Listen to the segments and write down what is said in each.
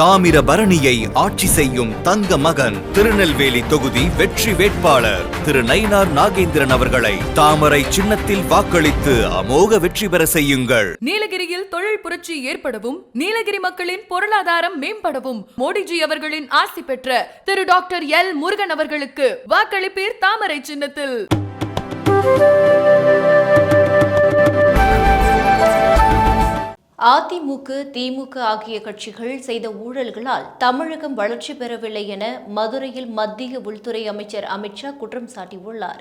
தாமிரபரணியை ஆட்சி செய்யும் தங்க மகன் திருநெல்வேலி தொகுதி வெற்றி வேட்பாளர் திரு நயினார் நாகேந்திரன் அவர்களை தாமரை சின்னத்தில் வாக்களித்து அமோக வெற்றி பெற செய்யுங்கள். நீலகிரியில் தொழில் புரட்சி ஏற்படவும் நீலகிரி மக்களின் பொருளாதாரம் மேம்படவும் மோடிஜி அவர்களின் ஆசி பெற்ற திரு டாக்டர் எல் முருகன் அவர்களுக்கு வாக்களிப்பீர் தாமரை சின்னத்தில். அதிமுக திமுக ஆகிய கட்சிகள் செய்த ஊழல்களால் தமிழகம் வளர்ச்சி பெறவில்லை என மதுரையில் மத்திய உள்துறை அமைச்சர் அமித்ஷா குற்றம் சாட்டியுள்ளார்.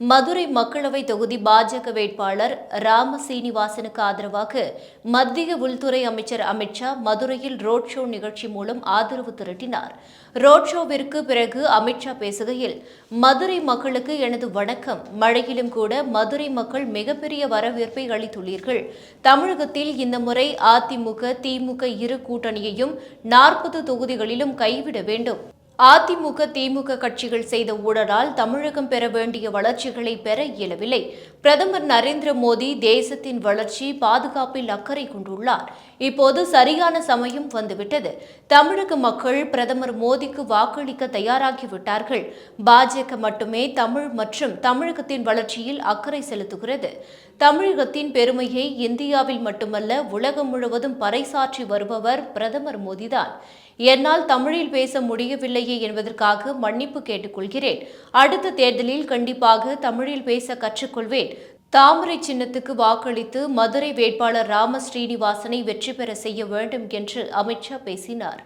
மதுரை மக்களவை தொகுதி பாஜக வேட்பாளர் ராம சீனிவாசனுக்கு ஆதரவாக மத்திய உள்துறை அமைச்சர் அமித்ஷா மதுரையில் ரோட் ஷோ நிகழ்ச்சி மூலம் ஆதரவு திரட்டினார். ரோட் ஷோவிற்கு பிறகு அமித்ஷா பேசுகையில் மதுரை மக்களுக்கு எனது வணக்கம். மழையிலும் கூட மதுரை மக்கள் மிகப்பெரிய வரவேற்பை அளித்துள்ளீர்கள். தமிழகத்தில் இந்த முறை அதிமுக திமுக இரு கூட்டணியையும் நாற்பது தொகுதிகளிலும் கைவிட வேண்டும். அதிமுக திமுக கட்சிகள் செய்த ஊழலால் தமிழகம் பெற வேண்டிய வளர்ச்சிகளை பெற இயலவில்லை. பிரதமர் நரேந்திர மோடி தேசத்தின் வளர்ச்சி பாதுகாப்பில் அக்கறை கொண்டுள்ளார். இப்போது சரியான சமயம் வந்துவிட்டது. தமிழக மக்கள் பிரதமர் மோடிக்கு வாக்களிக்க தயாராகிவிட்டார்கள். பாஜக மட்டுமே தமிழ் மற்றும் தமிழகத்தின் வளர்ச்சியில் அக்கறை செலுத்துகிறது. தமிழகத்தின் பெருமையை இந்தியாவில் மட்டுமல்ல உலகம் முழுவதும் பறைசாற்றி வருபவர் பிரதமர் மோடிதான். என்னால் தமிழில் பேச முடியவில்லையே என்பதற்காக மன்னிப்பு கேட்டுக்கொள்கிறேன். அடுத்த தேர்தலில் கண்டிப்பாக தமிழில் பேச கற்றுக்கொள்வேன். தாமரை சின்னத்துக்கு வாக்களித்து மதுரை வேட்பாளர் ராம ஸ்ரீனிவாசனை வெற்றி பெற செய்ய வேண்டும் என்று அமித்ஷா பேசினார்.